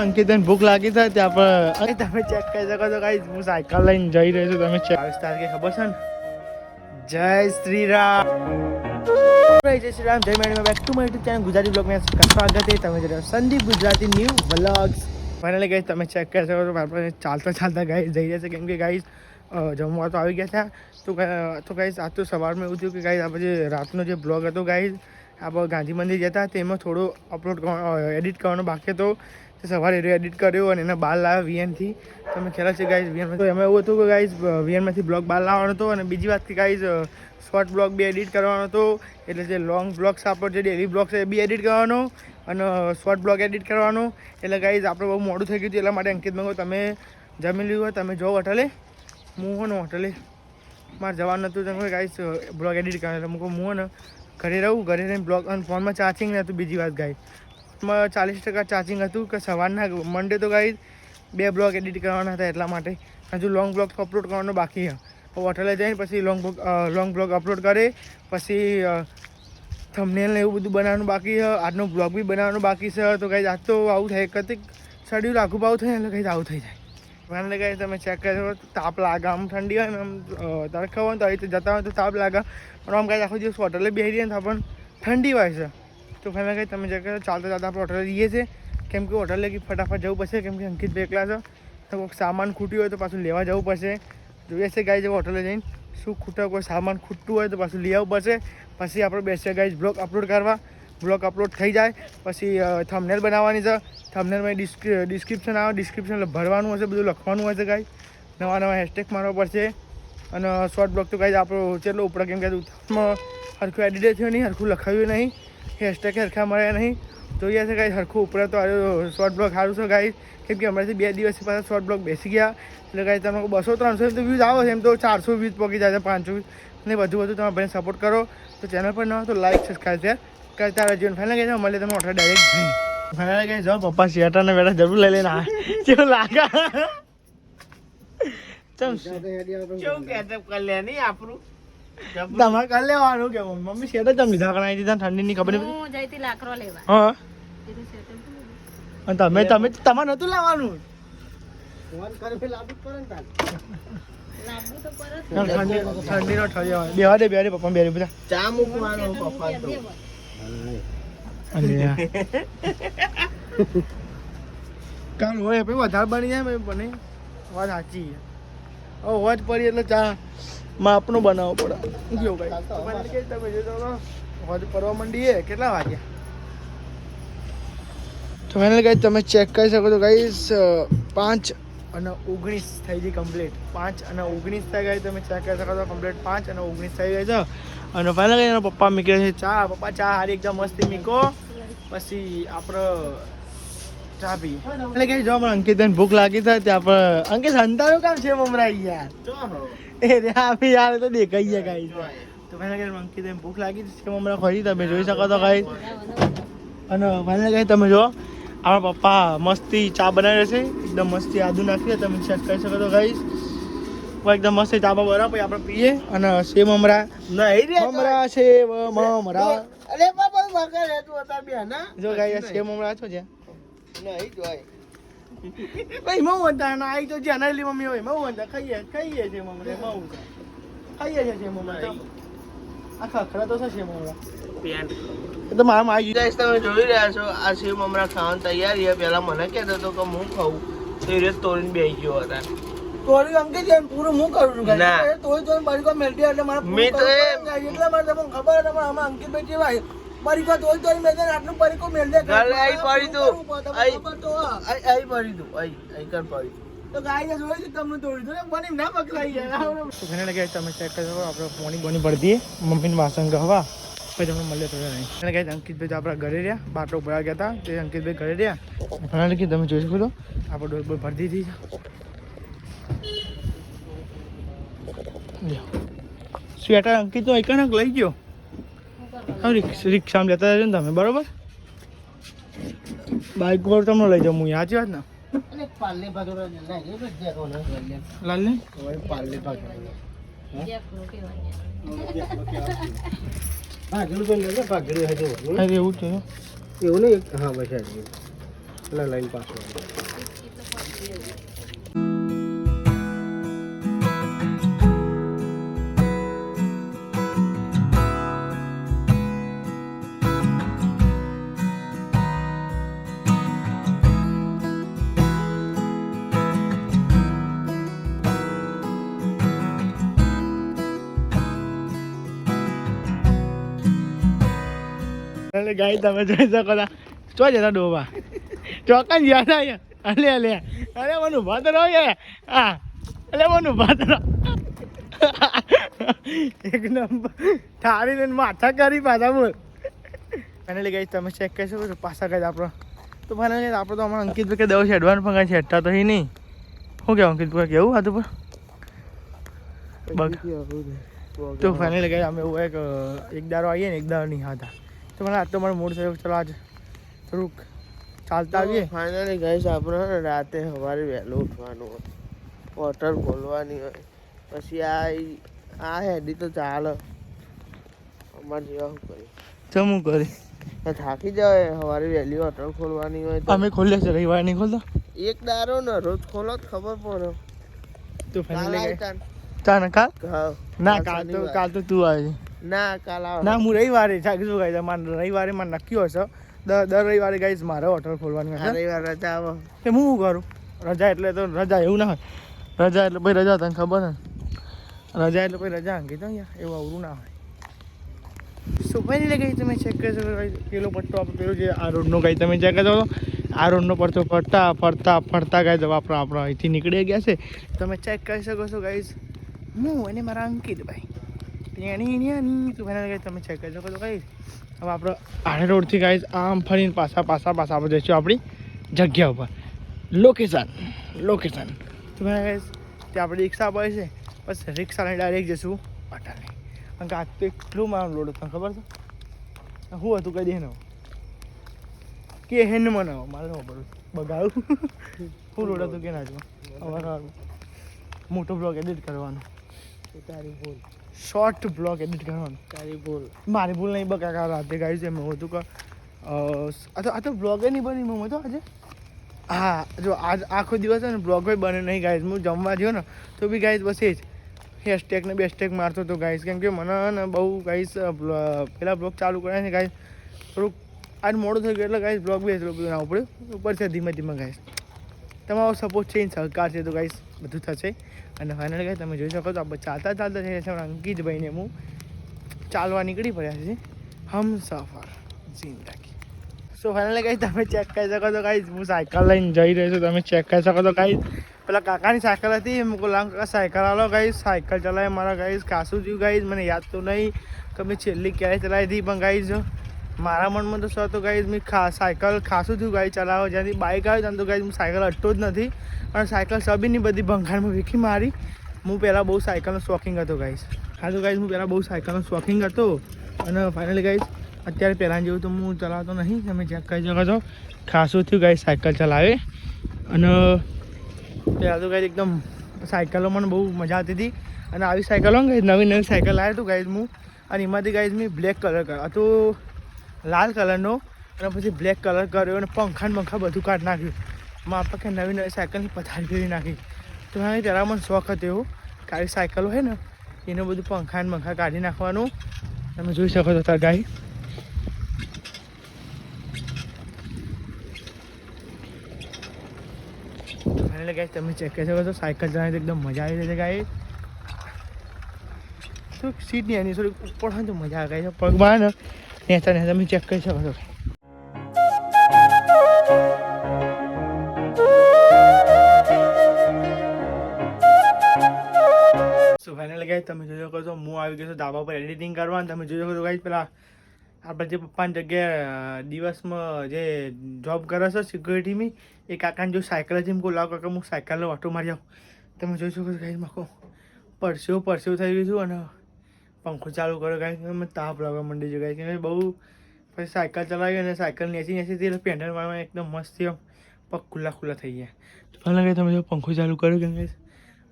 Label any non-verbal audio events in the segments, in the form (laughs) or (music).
અંકિતને ભૂખ લાગી છે ત્યાં પણ તમે ચેક કરી શકો છો ગાઈસ હું સાયકલ લઈને જઈ રહ્યો છું તમે ચેક બાવીસ ખબર છે ને? જય શ્રી રામ જય શ્રી રામ જય madam back to my YouTube channel Gujarati vlog મેં સ્વાગત છે. તમે જોઈ Sandeep Gujarati new vlogs finally ગઈ તમે ચેક કરી શકો છો આપણે ચાલતા ચાલતા ગાઈ જઈ રહ્યા છે કેમ કે ગાઈસ જમવા તો આવી ગયા હતા તો તો ગાઈસ આજ તો સવારમાં એવું થયું કે ગાઈસ આપણે જે રાતનો જે બ્લોગ હતો ગાઈસ આપણે ગાંધી મંદિર જતા તેમાં થોડું અપલોડ એડિટ કરવાનો બાકી હતો. તે સવારે એડિટ કર્યો અને એને બહાર લાવ્યો વીએનથી તમે ખ્યાલ છે ગાઈઝ વીએન તો એમાં એવું હતું કે ગાઈઝ વીએનમાંથી બ્લોગ બહાર લાવવાનો હતો અને બીજી વાત કે ગાઈઝ શોર્ટ બ્લોગ બી એડિટ કરવાનો હતો. એટલે જે લોંગ બ્લોગ્સ આપણો જે ડેલી બ્લોગ છે, એ બી એડિટ કરવાનો અને શોર્ટ બ્લોગ એડિટ કરવાનો. એટલે ગાઈઝ આપણે બહુ મોડું થઈ ગયું હતું, એટલા માટે અંકિત મંગો તમે જમી લીધું તમે જો હોટલે. હું હો ને હોટલે. મારે જવાનું હતું તમે ગાઈઝ બ્લોગ એડિટ કરવાનું એટલે મૂકો હું ને ઘરે રહું, ઘરે રહીને બ્લોગ અને ફોનમાં ચાર્જિંગ નહોતું બીજી વાત ગાઈ ચાલીસ ટકા ચાર્જિંગ હતું કે સવારના મંડે તો ગાઈ બે બ્લોગ એડિટ કરવાના હતા એટલા માટે. હજુ લોંગ બ્લોગ અપલોડ કરવાનો બાકી છે. હોટલે જઈને પછી long vlog long vlog upload કરે, પછી થમનેલ ને એવું બધું બનાવવાનું બાકી છે. આજનો બ્લોગ બી બનાવવાનો બાકી છે. તો કંઈ આજ તો આવું થાય કદી શેડ્યુલ આખું પાવું થાય એટલે કંઈ આવું થઈ જાય. મને કહે તમે ચેક કરો તાપ લાગે, આમ ઠંડી હોય ને, આમ તડકા હોય તો આવી જતા હોય તો તાપ લાગે. પણ આમ કાંઈ આખો દિવસ હોટલે બેસી રહીએ તો પણ ઠંડી હોય છે. તો ફેમે કહે તમે ચેક કરો, ચાલતા ચાલતા આપણે હોટલે રહીએ છીએ. કેમ કે હોટલે ફટાફટ જવું પડશે, કેમ કે અંકિત એકલા છે. તો સામાન ખૂટ્યું હોય તો પાછું લેવા જવું પડશે. જોઈએ છે ગાય જવું હોટલે જઈને શું ખૂટે, કોઈ સામાન ખૂટતું હોય તો પાછું લઈ આવવું પડશે. પછી આપણે બેસીએ ગાઈઝ બ્લોગ અપલોડ કરવા. બ્લોગ અપલોડ થઈ જાય. પછી થંબનેલ બનાવવાની છે. થંબનેલમાં ડિસ્ક્રિપ્શન આવે. ડિસ્ક્રિપ્શન ભરવાનું હશે, બધું લખવાનું હશે કાંઈ નવા નવા હેશટેગ મારવા પડશે. અને શોર્ટ બ્લોગ તો કાંઈ આપણો ચેટલો ઉપર કેમ કે સરખું એડિટ થયું નહીં, હરખું લખાયું નહીં. હેશટેગ હરખા મળ્યા નહીં. જોઈએ છે કાંઈ હરખું ઉપર તો શોર્ટ બ્લોગ સારું છે કાંઈ કેમ કે હમણાંથી બે દિવસ પાછા શોર્ટ બ્લોગ બેસી ગયા. એટલે કાંઈ તમે બસો ત્રણસો તો વ્યૂઝ આવે છે, એમ તો ચારસો વ્યૂઝ પહોંચી જાય છે, પાંચસો ને બધું બધું તમે ભાઈને સપોર્ટ કરો. તો ચેનલ પર ન તો લાઈક સબસ્ક્રાઈબ શેર કરતા રહેજો ફાઇનલ કહે મળે તમે ઓઠા ડાયરેક્ટ જઈ ફાઇનલ કહે જો પપ્પા શિયાટાને બેટા જરૂર લઈ લઈને આ કેવું લાગે? ચમ આપણું? તમારે કરી લેવાનું કે મમ્મી શેટા ચમ લીધા કણાઈ દીધા ઠંડીની ખબર નહીં હું જઈતી લેવા. તેમ. અને તમે તમે તમારે નતું લાવવાનું? લાવવું તો પરત ઠંડી ઠંડીનો ઠળિયો આવે. બેહવા દે દે પપ્પા બેરે બધા ચા મૂકવાનો પપ્પા તો. (laughs) કાલ હોય પછી વધારે બની જાય બને વાત સાચી હવે હોજ પડી એટલે ચા માપનું બનાવવો પડે. જો ભાઈ? તમે જોજો હોજ પડવા માંડીએ. કેટલા વાગ્યા? તો ફાઇનલ ગાઈ તમે ચેક કરી શકો છો ગાઈસ પાંચ અને ઓગણીસ થઈ ગઈ કમ્પ્લીટ પાંચ અને ઓગણીસ થઈ ગઈ. તમે ચેક કરી શકો છો કમ્પ્લીટ પાંચ અને ઓગણીસ થઈ ગઈ છે. અને ફાઇનલ એના પપ્પા મીકે છે. ચા પપ્પા ચા હારી એકદમ મસ્તી મીકો પછી આપણે ચા પી. એટલે કે જો મને અંકિત ભૂખ લાગી થાય ત્યાં આપણે અંકિત સંતાનું કામ છે મમરા યાર એ રે આપી યાર તો દેખાઈ જાય કાંઈ. તો પહેલાં કે અંકિત ભૂખ લાગી છે મમરા ખરી તમે જોઈ શકો તો ગાઈ અને પહેલાં ગાઈ તમે જો આપણા પપ્પા મસ્તી ચા બનાવી છે. એકદમ મસ્તી આદુ નાખીએ તમે ચેક કરી શકો તો ગાઈશ એકદમ મસ્ત ચા બા બનાવે પછી આપણે પીએ અને સેમ અમરા નહીં રે મમરા સેવ મમરા. અરે બાબા વગર રહેતું હતા બે ના? જો ગાઈ સેમ અમરા છો છે નહીં જોય ભાઈ મઉ વંતા ના આઈ તો જ્યાં નાલી મમ્મી હોય મઉ વંતા ખાઈએ ખાઈએ છે મમરે મઉ ખાઈએ છે સેવ મમરા તો. આખા ખરા તો છે સેવ મમરા. પેન્ટ એ તો મારા માં આવી ગાઈસ તમે જોઈ રહ્યા છો આ સેવ મમરા ખાવાની તૈયારી છે. પહેલા મને કહેતો હતો કે હું ખાઉં. તો એ રીતે તોડીને બેસી ગયો હતા. તોડી અંકે છે પૂરું હું કરું? છું ગાઈ. તોડી તોડી મારી કોઈ મેલડી એટલે મારે મેં તો. એટલા માટે તમને ખબર હતી પણ આમાં અંકિતભાઈ કેવાય મારી કોઈ તોડી તોડી મેં તેને આટલું પરીકો મેલડી ગાલે આઈ પડી તું. આઈ. તો હા. આઈ આઈ પડી તું. આઈ આઈ કર પડી તો. ગાય જોઈ છે તમને તોડી દો મને ના પકડાઈ જાય તો ઘણા લગે તમે ચેક કરી આપણે પોણી બોની ભરી દઈએ. મમ્મીને વાસણ ગહવા પછી તમને મળે તો નહીં અને કહે અંકિતભાઈ તો આપણા ઘરે રહ્યા બાટલો ભરા ગયા હતા. તે અંકિતભાઈ ઘરે રહ્યા. ઘણા લખી તમે જોઈ શકો છો આપણે ડોલ બોલ ભરી દીધી જાઓ સ્વેટર અંકિત તો એકાનક લઈ ગયો. હા રિક્ષ- રિક્ષામાં લેતા જજો ને તમે બરોબર? બાઇક પર તમને લઈ જાઉં હું સાચી વાત ને? અને પાલે ભાગવા ભાગેલું તો નહીં ભાગેલું હજુ. એવું છે. એવું નહીં હા બસ પેલા લાઈન પાછળ ગાઈ તમે જોઈ શકો છો. ચો જતા ડોબા? ચોકન ગયા હતા અહીંયા. અલે અલે. અરે મને ઊભા તો રહો યાર હા અલે મને ઊભા તો રહો. એક નંબર. થાળી ને માથા કરી પાછા બોલ. ફાઇનલી ગઈ તમે ચેક કરી શકો છો. પાછા ગઈ આપણો. તો ફાઇનલી આપણે તો હમણાં અંકિત કે દઉં છે એડવાન્સ પણ કાંઈ એટલા તો હી નહીં. શું કહેવું અંકિત ભાઈ? કેવું હતું પણ? બગ તો ફાઇનલી ગઈ અમે એવું એક એક દારો આવીએ ને એક દારો નહીં હતા તો મને આજ તો મારો મૂડ થયો ચલો આજ થોડુંક ચાલતા આવીએ. ફાઇનલી ગઈશ આપણે રાતે સવારે વહેલું ઉઠવાનું હોય. હોટલ ખોલવાની હોય. પછી આ આ હેડી તો ચાલે. અમારે જેવા શું કરી જમું કરી થાકી જાય સવારે વહેલી હોટલ ખોલવાની હોય તો. અમે ખોલીએ છીએ રવિવારે નહીં ખોલતા? એક દારો ને રોજ ખોલો તો ખબર પડે. તો ફાઇનલી કાલ ના. કાલ? તો કાલ તો તું આવે. ના કાલ આવો ના હું રવિવારે જાગી શું ગાઈ મારે રવિવારે મારે નક્કી હશે દર દર રવિવારે ગાઈશ મારે હોટલ ખોલવાની હશે રવિવાર રજા આવો. કે હું શું કરું? રજા એટલે તો રજા એવું ના હોય. રજા એટલે ભાઈ રજા તને ખબર ને? રજા એટલે ભાઈ રજા અંગી તો યાર એવું અવરું ના હોય. સો ફાઇનલી ગઈ તમે ચેક કરી શકો. પેલો પટ્ટો આપણે પેલો જે આ રોડનો ગઈ તમે ચેક કરો આ રોડનો પડતો ફરતા ફરતા ફરતા ગાય તો આપણે આપણે અહીંથી નીકળી ગયા છે. તમે ચેક કરી શકો છો ગાઈઝ હું અને મારા અંકિતભાઈ તો ફાઇનલ તમે ચેક કરી શકો છો ગાઈઝ હવે આપણે આડે રોડથી ગાઈઝ આમ ફરીને પાછા પાછા પાછા આપણે જઈશું આપણી જગ્યા ઉપર. લોકેશન લોકેશન તો ગાઈઝ ત્યાં આપણે રિક્ષા પડે છે. બસ રિક્ષાને ડાયરેક્ટ જઈશું પાટાને કારણ કે આજ તો એટલું મારું લોડ હતો, ખબર છે? શું હતું કઈ દે કે હેન મને મારે પડું બગાડું. (laughs) શું લોડ હતું કે ના અમારું મોટો બ્લોગ એડિટ કરવાનો. તારી ભૂલ શોર્ટ બ્લોગ એડિટ કરવાનો. તારી ભૂલ. મારી ભૂલ નહીં બકા રાતે ગાઈ છે મેં હતું કે આ તો આ તો બ્લોગે નહીં બની મમ્મી તો આજે. હા જો આજ આખો દિવસ છે ને બ્લોગ બને નહીં ગાઈઝ હું જમવા ગયો ને તો બી ગાઈઝ બસ એ જ. હેશટેગ ને બેશટેગ મારતો હતો ગાઈઝ કેમ કે મને ને બહુ ગાઈઝ પેલા બ્લોગ ચાલુ કર્યા છે ગાઈઝ થોડુંક આજ મોડું થઈ ગયું એટલે ગાઈઝ બ્લોગ બી એટલું બધું ના પડ્યું ઉપર છે ધીમે ધીમે ગાઈઝ તમારો સપોર્ટ છે સહકાર છે તો ગાઈઝ બધું થશે. અને ફાઇનલ ગાઈઝ તમે જોઈ શકો છો આપણે ચાલતા ચાલતા જઈએ છીએ અંકિતભાઈને હું ચાલવા નીકળી પડ્યા છે હમ સફર જિંદગી. સો ફાઇનલ ગાઈઝ તમે ચેક કરી શકો છો કાંઈ હું સાયકલ લઈને જઈ રહ્યો છું, તમે ચેક કરી શકો છો કાંઈ પેલા કાકાની સાયકલ હતી, મેં ગુલામ કાકા, સાયકલ આલો ગાઈઝ સાયકલ ચલાવી મારા ગાઈઝ કાસું થયું ગાઈઝ મને યાદ તો નહીં, કે મેં છેલ્લી ક્યારે ચલાવી હતી પણ ગાઈઝ મારા મનમાં તો શું તો ગાઈઝ મેં ખા સાયકલ ખાસું થયું ગાઈ ચલાવો જ્યાંથી બાઇક આવ્યું ત્યાં તો ગાઈઝ હું સાયકલ અટતો જ નથી. અને સાયકલ સબીની બધી ભંગાણમાં વીખી મારી. હું પહેલાં બહુ સાયકલનો શોખીંગ હતો ગાઈઝ હા તો ગાઈઝ હું પહેલાં બહુ સાયકલનો શોખીંગ હતો. અને ફાઇનલી ગાઈઝ અત્યારે પહેલાં જેવું તો હું ચલાવતો નહીં. તમે ચેક કરી શકો છો, ખાસું થયું ગાઈઝ સાયકલ ચલાવે. અને પહેલાં તો ગાઈઝ એકદમ સાયકલો મને બહુ મજા આવતી હતી. અને આવી સાયકલો ને ગાઈઝ નવી નવી સાયકલ લાવ્યો હતું ગાઈઝ હું અને એમાંથી ગાઈઝ મેં બ્લેક કલર કર્યો. હતો લાલ કલરનો અને પછી બ્લેક કલર કર્યો અને પંખા પંખા બધું કાઢી નાખ્યું. મારા પાસે નવી નવી સાયકલની પથારી ફેરી નાખી. તો હા જરા મને શોખ હતો એવો. કાળી સાયકલ હોય ને, એનું બધું પંખા ને પંખા કાઢી નાખવાનું. તમે જોઈ શકો છો તાર ગાય. એટલે ગાય, તમે ચેક કરી શકો છો, સાયકલ ચલાવવાની એકદમ મજા આવી રહી છે ગાય. થોડીક સીટ નહીં એની થોડીક ઉપર હોય તો મજા આવે છે પગમાં ને નેચા ને તમે ચેક કરી શકો છો. સો ફાઇનલી તમે જોઈ શકો છો, હું આવી ગયો છું ધાબા પર એડિટિંગ કરવા. તમે જોઈ શકો છો ગાઈ પેલા આપણે જે પપ્પાની જગ્યાએ દિવસમાં જે જોબ કરે છે સિક્યુરિટીની એ કાકાને જો સાયકલ જેમ કહું, લાવ કાકા, હું સાયકલનો ઓટો મારી આવું. તમે જોઈ શકો છો ગાઈસ માખો પરસેવ પરસ્યો થઈ ગયું છું અને પંખો ચાલુ કર્યો કાંઈ મને તાપ લાગવા માંડી છે કાંઈ મેં બહુ પછી સાયકલ ચલાવી અને સાયકલ નેચી નેચી તે પેન્ડલ મારવા એકદમ મસ્ત થયો પગ ખુલ્લા ખુલ્લા થઈ ગયા ભલે કહે તમે પંખો ચાલુ કર્યો કેમ કે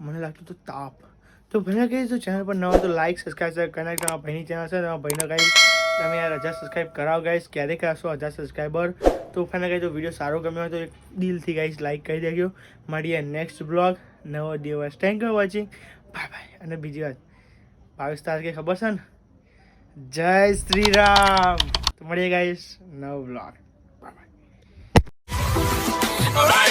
મને લાગતું હતું તાપ તો ભલે કહે તો ચેનલ પર નવા તો લાઈક સબસ્ક્રાઈબ કરી નાખજો તમારા ભાઈની ચેનલ છે તમારા ભાઈનો કાંઈ તમે યાર હજાર સબસ્ક્રાઈબ કરાવો ગાઈશ ક્યારે કરાવશો હજાર સબસ્ક્રાઈબર તો ફેને કહી જો વિડીયો સારો ગમ્યો હોય તો એક દિલથી ગાઈશ લાઈક કરી દેજો મળીએ નેક્સ્ટ બ્લોગ નવો દિવસ thank you watching bye bye અને બીજી વાત આવીશ તારકે ખબર છે ને? જય શ્રી રામ મળીએ ગાઈશ નવ બ્લોગ બાય